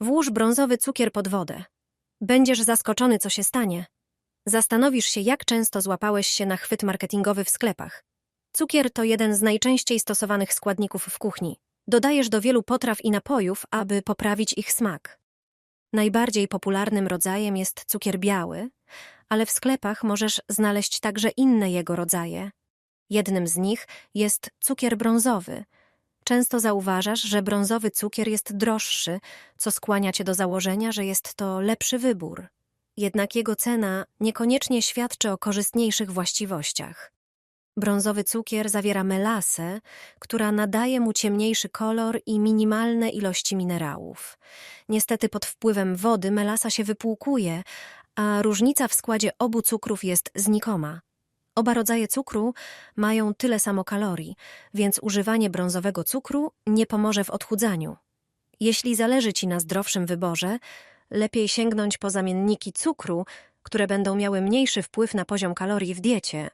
Włóż brązowy cukier pod wodę. Będziesz zaskoczony, co się stanie. Zastanowisz się, jak często złapałeś się na chwyt marketingowy w sklepach. Cukier to jeden z najczęściej stosowanych składników w kuchni. Dodajesz do wielu potraw i napojów, aby poprawić ich smak. Najbardziej popularnym rodzajem jest cukier biały, ale w sklepach możesz znaleźć także inne jego rodzaje. Jednym z nich jest cukier brązowy. Często zauważasz, że brązowy cukier jest droższy, co skłania cię do założenia, że jest to lepszy wybór. Jednak jego cena niekoniecznie świadczy o korzystniejszych właściwościach. Brązowy cukier zawiera melasę, która nadaje mu ciemniejszy kolor i minimalne ilości minerałów. Niestety pod wpływem wody melasa się wypłukuje, a różnica w składzie obu cukrów jest znikoma. Oba rodzaje cukru mają tyle samo kalorii, więc używanie brązowego cukru nie pomoże w odchudzaniu. Jeśli zależy Ci na zdrowszym wyborze, lepiej sięgnąć po zamienniki cukru, które będą miały mniejszy wpływ na poziom kalorii w diecie,